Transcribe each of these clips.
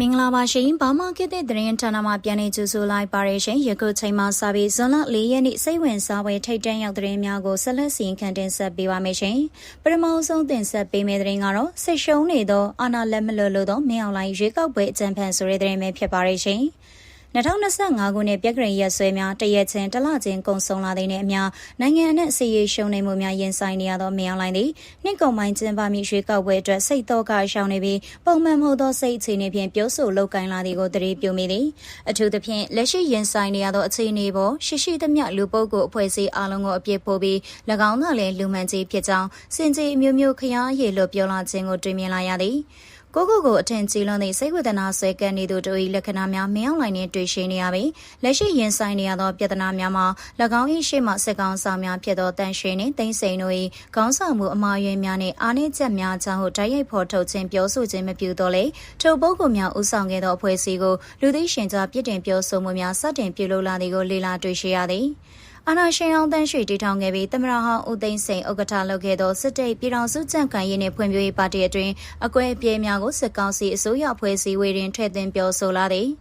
မင်္ဂလာပါရှင်။ဘာမှခေတ်တဲ့သတင်းဌာနမှပြန်လည်ကြိုဆိုလိုက်ပါရရှင်။ယခုချိန်မှစပြီးဇွန်လ၄ရက်နေ့စိတ်ဝင်စားပွဲထိတ်တန့်ရောက်သတင်းများကိုဆက်လက်စီရင်ခံတင်ဆက်ပေးပါမယ်ရှင်။ပထမဆုံးတင်ဆက်ပေးမယ့်သတင်းကတော့စစ်ရှုံးနေသောအာနာလက်မလွလို့သောမင်းအောင်လိုင်းရွေးကောက်ပွဲအကြံဖန်ဆိုတဲ့သတင်းပဲဖြစ်ပါရရှင်။ 2025ခုနှစ်ပြက်ကရင်ရက်ဆွဲများတရက်ချင်းတလချင်းကုံဆုံးလာတဲ့နဲ့အမျှနိုင်ငံအနှံ့စီရေးရှုံနေမှုများရင်ဆိုင်နေရသောမြောင်လိုင်းသည်နှစ်ကုန်ပိုင်းကျင်းပမိရွှေကောက်ပွဲအတွက်စိတ်တော့ကရှောင်နေပြီးပုံမှန်မဟုတ်သောစိတ်အခြေအနေဖြင့်ပြောဆိုလောက်ကင်လာသည်ကိုတရေပြုမိသည်အထူးသဖြင့်လက်ရှိရင်ဆိုင်နေရသောအခြေအနေပေါ်ရှိရှိသမျှလူပုဂ္ဂိုလ်အဖွဲ့အစည်းအလုံးကိုအပြစ်ပို့ပြီး၎င်းကလည်းလူမှန်ကြီးဖြစ်ကြောင်းစင်ကြီးအမျိုးမျိုးခရားရည်လို့ပြောလာခြင်းကိုတွေ့မြင်လာရသည် ကိုကိုကိုအထင်ကြီးလွန်သည့်စိတ်ဝေဒနာဆွဲကပ်နေသူတို့၏လက္ခဏာများမင်းအောင်လိုင်းနှင့်တွေ့ရှိနေရပြီးလက်ရှိရင်ဆိုင်နေရသောပြဿနာများမှာ၎င်း၏ရှေ့မှစစ်ကောင်ဆောင်များဖြစ်သောတန်ရှင်နှင့်တိမ့်စိန်တို့၏ခေါင်းဆောင်မှုအမှားယွင်းများနှင့်အားနည်းချက်များကြောင့်တိုက်ရိုက်ဖော်ထုတ်ခြင်းပြောဆိုခြင်းမပြုတော့လေထိုပုဂ္ဂိုလ်များဦးဆောင်ခဲ့သောအဖွဲ့အစည်းကိုလူသိရှင်ကြားပြစ်တင်ပြောဆိုမှုများစတင်ပြုလုပ်လာသည်ကိုလေ့လာတွေ့ရှိရသည်။ အာနာရှင်အောင်တန်းရွှေတည်ထောင်ခဲ့ပြီးသမရဟောင်းဦးသိန်းစိန်ဥက္ကဋ္ဌလုပ်ခဲ့သောစစ်တပ်ပြည်ထောင်စုကြံ့ခိုင်ရေးနှင့်ဖွံ့ဖြိုးရေးပါတီအတွင်းအကွဲအပြဲများကိုစစ်ကောင်စီအစိုးရဖွဲ့စည်းဝေတွင်ထည့်သွင်းပြောဆိုလာသည်။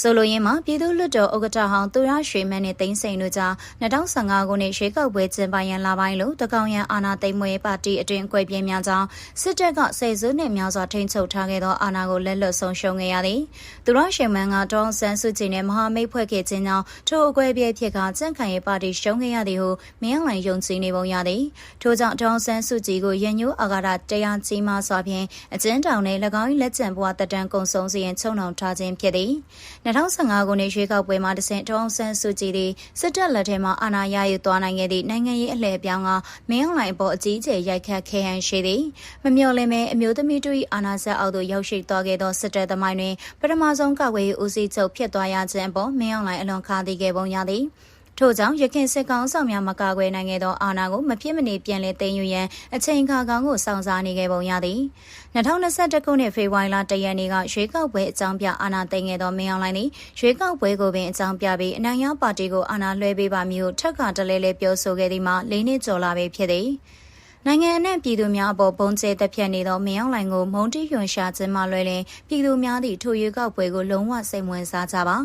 ဆိုလိုရင်းမှာပြည်သူ့လွှတ်တော်ဥက္ကဋ္ဌဟောင်းသူရရွှေမန်းနဲ့တိန်းစိန်တို့ကြား2015ခုနှစ်ရွေးကောက်ပွဲကျင်းပရန်လာပိုင်းလို့တကောင်ရန်အာဏာသိမ်းမွေပါတီအတွင်အကွဲပြင်းများကြောင်းစစ်တပ်ကဆယ်စုနှစ်များစွာထိန်းချုပ်ထားခဲ့သောအာဏာကိုလက်လွတ်ဆုံးရှုံးခဲ့ရသည်သူရရွှေမန်းကတောင်းဆန်းစုကြည်နဲ့မဟာမိတ်ဖွဲ့ခဲ့ခြင်းကြောင့်ထိုအကွဲပြဲဖြစ်ကကြန့်ခိုင်ရေးပါတီရှုံးခဲ့ရသည်ဟုမင်းအောင်လှိုင်ယုံကြည်နေပုံရသည်ထို့ကြောင့်တောင်းဆန်းစုကြည်ကိုရန်ညိုးအာဃာတတရားကြီးမားစွာဖြင့်အကျဉ်းထောင်နဲ့၎င်း၏လက်ကျန်ဘဝတတန်းကုံဆုံးစီရင်ချုံနှောင်ထားခြင်းဖြစ်သည်2015ခုနှစ်ရွေးကောက်ပွဲမှာတဆင့်တောင်းဆန်းစုကြည်သည်စစ်တပ်လက်ထက်မှအာဏာရယူသွားနိုင်ခဲ့သည့်နိုင်ငံရေးအလှည့်ပြောင်းကမင်းအောင်လှိုင်အပေါ်အကြီးအကျယ်ရိုက်ခတ်ခဲ့ဟန်ရှိသည်မမျှော်လင့်မဲအမျိုးသမီးတို့၏အာဏာဆက်အောက်သို့ရောက်ရှိသွားခဲ့သောစစ်တပ်သမိုင်းတွင်ပထမဆုံးကာကွယ်ရေးဦးစီးချုပ်ဖြစ်သွားရခြင်းအပေါ်မင်းအောင်လှိုင်အလွန်ခါးသီးခဲ့ပုံရသည် ထို့ကြောင့်ရခင်စစ်ကောင်ဆောင်များမကာကွယ်နိုင်ခဲ့သောအာဏာကိုမဖြစ်မနေပြန်လည်သိမ်းယူရန်အချိန်အခါကောင်းကိုစောင့်စားနေခဲ့ပုံရသည်2021ခုနှစ်ဖေဖော်ဝါရီလတရက်နေ့ကရွေးကောက်ပွဲအကြောင်းပြအာဏာသိမ်းခဲ့သောမင်းအောင်လှိုင်သည်ရွေးကောက်ပွဲကိုပင်အကြောင်းပြပြီးအနိုင်ရပါတီကိုအာဏာလွှဲပေးပါမည်ဟုထပ်ခါတလဲလဲပြောဆိုခဲ့သည်မှာ၄နှစ်ကျော်လာပြီဖြစ်သည် နိုင်ငံအနှံ့ပြည်သူများအပေါ်ပုံကျဲတက်ဖြတ်နေသောမင်းအောင်လှိုင်ကိုမုံတီရွှန်ရှာခြင်းမှလွဲလင်ပြည်သူများသည့်ထိုရွေးကောက်ပွဲကိုလုံးဝစိတ်ဝင်စားကြပါ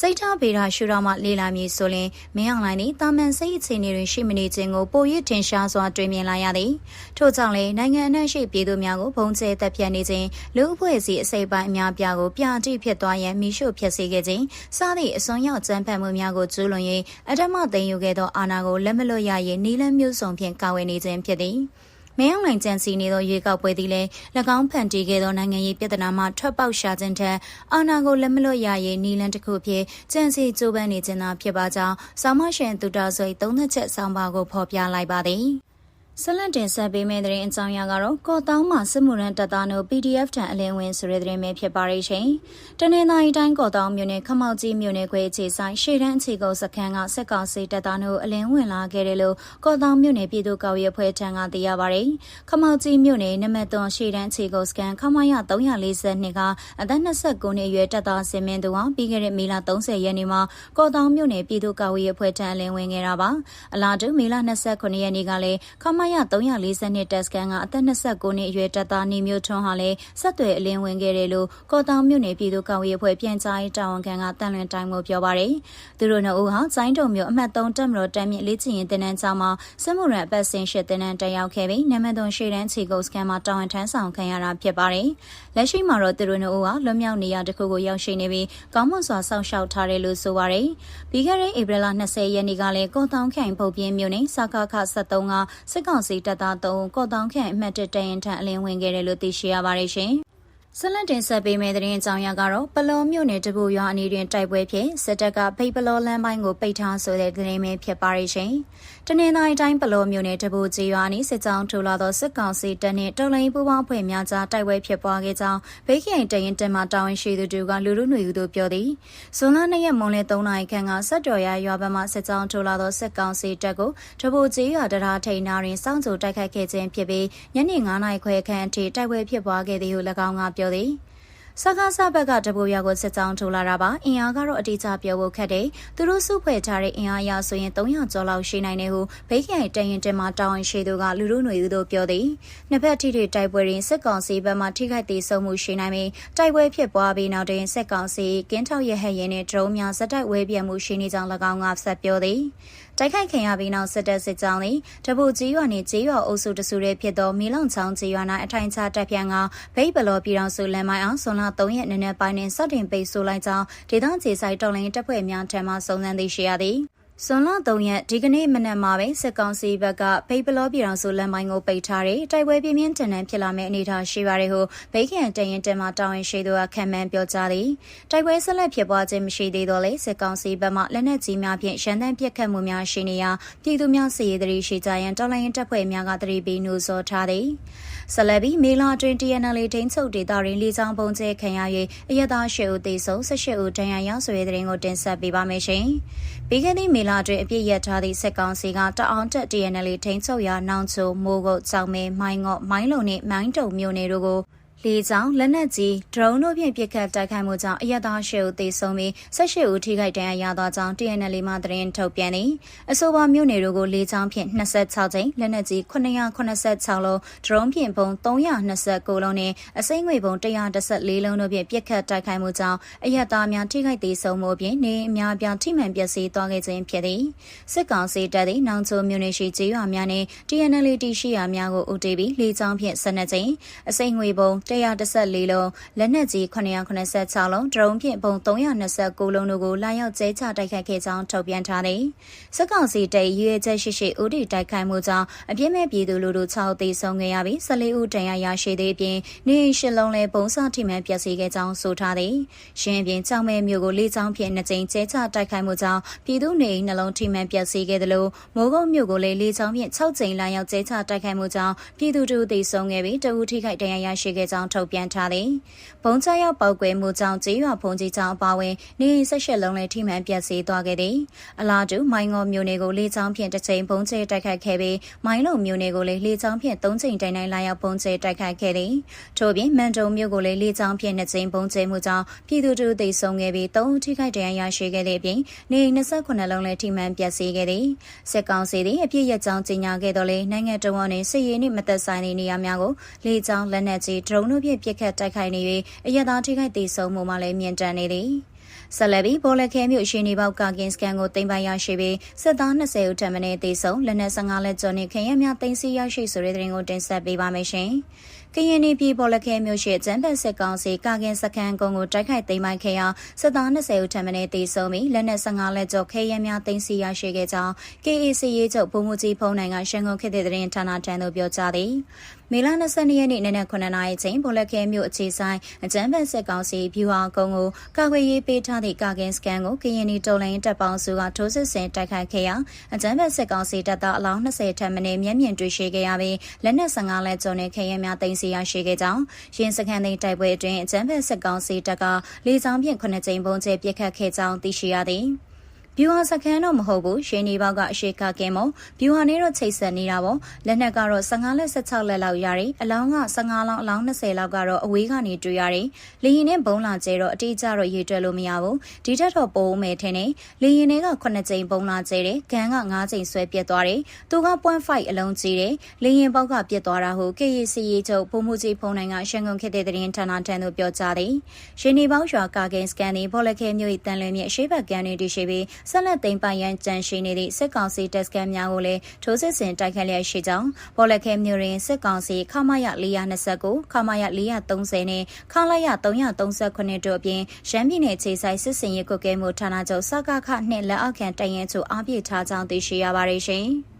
စိတ်ထားဗေဒရှုထောင့်မှလေ့လာမည်ဆိုရင်မင်းအောင်လှိုင်သည်တာမန်စိတ်အခြေအနေတွင်ရှိမနေခြင်းကိုပို၍ထင်ရှားစွာတွေ့မြင်လာရသည်ထို့ကြောင့်လည်းနိုင်ငံအနှံ့ရှိပြည်သူများကိုပုံကျဲတက်ဖြတ်နေခြင်းလူအဖွဲ့အစည်းအစိပ်ပိုင်းအများပြားကိုပြတိဖြစ်သွားရန်မိရှုဖြစ်စေခဲ့ခြင်းစသည့်အစွန်းရောက်ကြမ်းဖက်မှုများကိုကျူးလွန်၍အဓမ္မသိမ်းယူခဲ့သောအာဏာကိုလက်မလွတ်ရ၍နီလန်းမျိုးစုံဖြင့်ကာဝယ်နေခြင်းဖြစ်သည်မင်းအောင်လှိုင်ကြံစီနေသောရွေးကောက်ပွဲသည်လည်း၎င်းဖန်တီးခဲ့သောနိုင်ငံရေးပြဿနာမှထွက်ပေါက်ရှာခြင်းထက်အာဏာကိုလက်မလွတ်ရရေးနီလန်တစ်ခုဖြစ်ကြံစီကြိုးပမ်းနေခြင်းသာဖြစ်ပါကြောင်းဆောင်းမရှင်သူတော်ဆွေသုံးသက်ချက်ဆောင်းပါကိုဖော်ပြလိုက်ပါသည် ဆက်လက်တင်ဆက်ပေးမယ့်သတင်းအကြောင်းအရာကတော့ကော့တောင်းမှာစစ်မှုရန်တပ်သားတို့ PDF ထံအလင်းဝင်ဆိုတဲ့သတင်းပဲဖြစ်ပါရဲ့ရှင်။တနင်္သာရီတိုင်းကော့တောင်းမြို့နယ်ခမောက်ကြီးမြို့နယ်ခွဲအခြေဆိုင်ရှေ့တန်းအခြေကုပ်စခန်းကစက်ကောင်စီတပ်သားတို့အလင်းဝင်လာခဲ့တယ်လို့ကော့တောင်းမြို့နယ်ပြည်သူ့ကော်ရဲဖွဲ့ထံကသိရပါဗျ။ခမောက်ကြီးမြို့နယ်နမသွန်ရှေ့တန်းအခြေကုပ်စခန်းခမရ342ကအသက်29နှစ်အရွယ်တပ်သားစင်မင်းသူဟာပြီးခဲ့တဲ့မေလ30ရက်နေ့မှာကော့တောင်းမြို့နယ်ပြည်သူ့ကော်ရဲဖွဲ့ထံအလင်းဝင်ခဲ့တာပါ။အလားတူမေလ29ရက်နေ့ကလည်းခမရ342တက်စကန်ကအသက်29နှစ်အရွယ်တပ်သားနေမျိုးထွန်းဟာလည်းဆက်သွယ်အလင်းဝင်ခဲ့တယ်လို့ကော်တောင်မြို့နယ်ပြည်သူ့ကောင်ရေးအဖွဲ့ပြန်ကြားရေးတာဝန်ခံကတန်လွင်တိုင်းကိုပြောပါရယ်သူတို့နှစ်ဦးဟာစိုင်းတုံမြို့အမှတ်3တက်မတော်တမ်းမြင့်လေ့ကျင့်ရေးတင်နန်းကျောင်းမှာစစ်မှုရန်အပတ်စဉ်ရှစ်တင်နန်းတက်ရောက်ခဲ့ပြီးနမသွန်ရှေ့တန်းခြေကုပ်စကန်မှာတာဝန်ထမ်းဆောင်ခံရတာဖြစ်ပါတယ်လက်ရှိမှာတော့သူတို့နှစ်ဦးဟာလွတ်မြောက်နေရတစ်ခုကိုရောက်ရှိနေပြီးကောင်းမွန်စွာစောင့်ရှောက်ထားတယ်လို့ဆိုပါရယ်ပြီးခဲ့တဲ့ဧပြီလ20ရက်နေ့ကလည်းကော်တောင်ခိုင်ဖုတ်ပြင်းမြို့နယ်စကားခ73ကစစ်ကောင်စီတပ်သား3ဦးကော့တောင်ခန့်အမှတ်1တရင်ထံအလင်းဝင်ခဲ့တယ်လို့သိရှိရပါတယ်ရှင် ဆက်လက်တင်ဆက်ပေးမယ့်သတင်းအကြောင်းအရာကတော့ပလောမြို့နယ်တပူရွာအနီးတွင်တိုက်ပွဲဖြစ်စစ်တပ်ကဖိတ်ပလောလမ်းပိုင်းကိုပိတ်ထားဆိုတဲ့သတင်းပဲဖြစ်ပါရဲ့ရှင်။တနင်္သာရီတိုင်းပလောမြို့နယ်တပူကြီးရွာနီးစစ်ကြောင်းထိုးလာသောစစ်ကောင်စီတပ်နှင့်တော်လိုင်းပူးပေါင်းဖွဲ့များကြားတိုက်ပွဲဖြစ်ပွားခဲ့ကြောင်းဘေးခရိုင်တရင်တင်မှတာဝန်ရှိသူတို့ကလူလူຫນွေဦးတို့ပြောသည်။ဇွန်လ2ရက်မွန်လယ်3နာရီခန့်ကဆက်တော်ရရွာဘက်မှစစ်ကြောင်းထိုးလာသောစစ်ကောင်စီတပ်ကိုတပူကြီးရွာတရားထိန်နာတွင်စောင့်ကြိုတိုက်ခိုက်ခဲ့ခြင်းဖြစ်ပြီးညနေ9နာရီခွဲခန့်အထိတိုက်ပွဲဖြစ်ပွားခဲ့သည်ဟု၎င်းကပြောသည်စကားစဘက်ကတပူရွာကိုစစ်ကြောင်းထိုးလာတာပါအင်အားကတော့အတိအကျပြောဖို့ခက်တယ်သူတို့စုဖွဲ့ထားတဲ့အင်အားအရဆိုရင်300ကျော်လောက်ရှိနိုင်တယ်ဟုဘေးခရိုင်တရင်တင်မှာတောင်းရှိသူကလူလူຫນွေဦးတို့ပြောသည်နှစ်ဖက်ထိထိတိုက်ပွဲတွင်စစ်ကောင်စီဘက်မှထိခိုက်သေးဆုံးမှုရှိနိုင်ပြီးတိုက်ပွဲဖြစ်ပွားပြီးနောက်တွင်စစ်ကောင်စီကင်းထောက်ရဟရင်နှင့်ဒရုန်းများစက်တိုက်ဝဲပြဲမှုရှိနေကြောင်း၎င်းကဆက်ပြောသည် တိုက်ခိုက်ခံရပြီးနောက်စစ်တပ်စစ်ကြောင်းသည်တပူကြီးရွာနှင့်ကြီးရွာအုပ်စုတစုရဲဖြစ်သောမီလုံချောင်းကြီးရွာ၌အထိုင်ချတပ်ဖြန့်ကဘိတ်ဘလော်ပြည်တော်စုလမ်းမိုင်းအောင်ဇွန်လ3ရက်နေ့နက်ပိုင်းတွင်စတင်ပိတ်ဆို့လိုက်ကြောင်းဒေသခြေဆိုင်တော်လိုင်းတပ်ဖွဲ့များထံမှစုံစမ်းသိရှိရသည် ဇွန်လ3ရက်ဒီကနေ့မနက်မှာပဲစစ်ကောင်စီဘက်ကဖိတ်ပလောပြည်တော်စုလမ်းမိုင်းကိုပိတ်ထားတဲ့တိုက်ပွဲပြင်းပြင်းထန်ထန်ဖြစ်လာမယ့်အနေအထားရှိပါတယ်ဟုဗိတ်ခင်တရင်တင်မှာတာဝန်ရှိသူကခံမှန်းပြောကြားသည်တိုက်ပွဲဆက်လက်ဖြစ်ပွားခြင်းမရှိသေးတော့လေစစ်ကောင်စီဘက်မှလက်နက်ကြီးများဖြင့်ရန်တမ်းပစ်ခတ်မှုများရှိနေရာပြည်သူများစီရေးတရီရှိကြရန်တော်လိုင်းတပ်ဖွဲ့များကတရီပြီးနှိုးဆော်ထားသည် ဆလဘီမေလာတွင် TNL ထိန်းချုပ်ဒေသတွင်လေကြောင်းပုံကျဲခံရ၍အရသာရှေဦးတေဆုံး18ဦးဒဏ်ရာရဆိုတဲ့တဲ့ရင်ကိုတင်ဆက်ပေးပါမယ်ရှင်။ပြီးခဲ့သည့်မေလာတွင်အပြစ်ရထားသည့်စစ်ကောင်စီကတအောင်တက် TNL ထိန်းချုပ်ရာနောင်ချိုမိုးကုတ်ကြောင်မဲမိုင်းငော့မိုင်းလုံနှင့်မိုင်းတုံမြို့နယ်တို့ကို လေကြောင်းလက်နက်ကြီးဒရုန်းတို့ဖြင့်ပစ်ခတ်တိုက်ခိုက်မှုကြောင့်အရသာရှေဦးသေဆုံးပြီး18ဦးထိခိုက်ဒဏ်ရာရသွားကြောင်း TNL မှသတင်းထုတ်ပြန်သည်အဆိုပါမြို့နယ်တို့ကိုလေကြောင်းဖြင့်26ကြိမ်လက်နက်ကြီး986လုံးဒရုန်းဖြင့်ပုံ329လုံးနဲ့အစိမ့်ငွေပုံ114လုံးတို့ဖြင့်ပစ်ခတ်တိုက်ခိုက်မှုကြောင့်အရသာများထိခိုက်သေဆုံးမှုဖြင့်နေအများပြားထိမှန်ပျက်စီးသွားခဲ့ခြင်းဖြစ်သည်စစ်ကောင်စီတပ်သည်နောင်ချိုမြို့နယ်ရှိကျေးရွာများနှင့် TNL တီရှိရာများကိုဦးတည်ပြီးလေကြောင်းဖြင့်12ကြိမ်အစိမ့်ငွေပုံ114လုံးလက်နက်ကြီး986လုံးဒရုန်းဖြင့်ပုံ329လုံးတို့ကိုလာရောက်ကျဲချတိုက်ခိုက်ခဲ့ကြောင်းထုတ်ပြန်ထားသည်စစ်ကောင်စီတပ်ရွေချက်ရှိရှိဦးတည်တိုက်ခိုက်မှုကြောင့်အပြင်းမဲ့ပြည်သူလူထု6သေဆုံးခဲ့ရပြီး14ဦးဒဏ်ရာရရှိသေးပြီးနေအိမ်ရှစ်လုံးလည်းပုံစထိမှန်ပျက်စီးခဲ့ကြောင်းဆိုထားသည်ရှင်းပြင်ကြောင်မဲမျိုးကိုလေးချောင်းဖြင့်နှစ်ကြိမ်ကျဲချတိုက်ခိုက်မှုကြောင့်ပြည်သူနေအိမ်နှလုံးထိမှန်ပျက်စီးခဲ့တယ်လို့မိုးကုတ်မြို့ကိုလည်းလေးချောင်းဖြင့်6ကြိမ်လာရောက်ကျဲချတိုက်ခိုက်မှုကြောင့်ပြည်သူတို့သေဆုံးခဲ့ပြီးတဦးထိခိုက်ဒဏ်ရာရရှိခဲ့ကြောင်းထုတ်ပြန်ထားသည်။ဘုံချရောက်ပောက်ကွဲမှုကြောင့်ကျေးရွာဘုံကြီးကျောင်းအပါဝင်နေအိမ်ဆက်ရှက်လုံးလည်းထိမှန်ပျက်စီးသွားခဲ့သည်။အလားတူမိုင်းငေါမြို့နယ်ကိုလေကြောင်းဖြင့်တစ်ချိန်ဘုံကျဲတိုက်ခိုက်ခဲ့ပြီးမိုင်းလုံမြို့နယ်ကိုလည်းလေကြောင်းဖြင့်၃ချိန်တိုင်တိုင်လာရောက်ဘုံကျဲတိုက်ခိုက်ခဲ့သည်။ထို့ပြင်မန်တုံမြို့ကိုလည်းလေကြောင်းဖြင့်နှစ်ချိန်ဘုံကျဲမှုကြောင့်ပြည်သူတို့သိဆုံးခဲ့ပြီး၃ဦးထိခိုက်ဒဏ်ရာရရှိခဲ့တဲ့အပြင်နေအိမ်28လုံးလည်းထိမှန်ပျက်စီးခဲ့သည်။စစ်ကောင်စီသည်အပြစ်ရကြောင်းကြေညာခဲ့တော်လဲနိုင်ငံတော်ဝန်နှင့်စစ်ရေးနှင့်မသက်ဆိုင်သည့်နေရာများကိုလေကြောင်းလက်နက်ကြီးဒရုန်းတို့ဖြင့်ပစ်ခတ်တိုက်ခိုက်နေ၍အရသာထိခိုက်ဒေဆုံးမှုမှလည်းမြင့်တမ်းနေသည်ဆက်လက်ပြီးဘောလခဲမြို့ရှင်နေပေါက်ကကင်စကန်ကိုတင်ပိုင်ရရှိပြီးစစ်သား20ဦးထပ်မံတေဆုံးလက်နက်15လက်ကျော်နဲ့ခရင်များတင်စီရရှိဆိုတဲ့တဲ့ရင်ကိုတင်ဆက်ပေးပါမယ်ရှင်။ကရင်ပြည်ဘောလခဲမြို့ရှိကျန်းဖက်စစ်ကောင်စီကာကင်စခန်းကုန်းကိုတိုက်ခိုက်သိမ်းပိုက်ခဲ့ရာစစ်သား20ဦးထပ်မံတေဆုံးပြီးလက်နက်15လက်ကျော်ခရင်များတင်စီရရှိခဲ့ကြောင်း KAC ရေးချုပ်ဗိုလ်မှူးကြီးဖုံးနိုင်ကရှန်ကုန်ခေတ်တဲ့တဲ့ဌာနထံသို့ပြောကြားသည်။မေလ22ရက်နေ့နနက်9:00နာရီချိန်ဘောလခဲမြို့အခြေဆိုင်အကျန်းဖက်စစ်ကောင်စီဗျူဟာကုန်းကိုကာကွယ်ရေးပေးထားသည့်ကာကင်စကန်ကိုကရင်နီတော်လိုင်းတပ်ပေါင်းစုကထိုးစစ်ဆင်တိုက်ခိုက်ခဲ့ရာအကြမ်းဖက်စစ်ကောင်စီတပ်သားအလောင်း20ထပ်မံမျက်မြင်တွေ့ရှိခဲ့ရပြီးလက်နက်15လက်ကျော်နဲ့ခရဲများတင်စီရရှိခဲ့ကြောင်းရင်းစခန်းသိမ်းတိုက်ပွဲအတွင်းအကြမ်းဖက်စစ်ကောင်စီတပ်ကလေကြောင်းဖြင့်9ကြိမ်ပုံကျဲပစ်ခတ်ခဲ့ကြောင်းသိရှိရသည်။ ဗျူဟာစခန်းတော့မဟုတ်ဘူးရှင်းနေပေါက်ကအရှိကကင်းမို့ဗျူဟာနဲ့တော့ချိတ်ဆက်နေတာပေါ့လက်နက်ကတော့15လက်16လက်လောက်ရတယ်အလောင်းက15လောင်းအလောင်း20လောက်ကတော့အဝေးကနေတွေ့ရတယ်လေရင်နဲ့ဘုံလာကျဲတော့အတိအကျတော့ရေတွက်လို့မရဘူးဒီထက်တော့ပိုးမယ်ထင်နေလေရင်တွေက9ကြိမ်ဘုံလာကျဲတယ်ဂန်က9ကြိမ်ဆွဲပြက်သွားတယ်သူက point 5အလုံးကြီးတယ်လေရင်ပေါက်ကပြက်သွားတာဟု KAC ရေးချုပ်ပုံမှုကြီးဖုံးနိုင်ကရှန်ကုန်ခေတ်တဲ့သတင်းဌာနထံသို့ပြောကြားသည်ရှင်းနေပေါက်ရွာကာကင်စကန်ဒီဘောလခဲမြို့၏တန်လွင်မြစ်အရှိဘက်ကန်တွေတရှိပြီးဆက်လက်သိမ်းပိုင်ရန်ကြံရှိနေသည့်စစ်ကောင်စီတပ်စခန်းများကိုလည်းထိုးစစ်ဆင်တိုက်ခတ်လျက်ရှိကြောင်းဘော်လက်ခဲမြို့တွင်စစ်ကောင်စီခမရ429ခမရ430နဲ့ခလာရ339တို့အပြင်ရန်ပြည်နယ်ခြေဆိုင်စစ်စင်ရေးကုတ်ကဲမှုဌာနချုပ်စကခနှင့်လက်အောက်ခံတရင်ချိုအားပြထားကြောင်းသိရှိရပါတယ်ရှင်။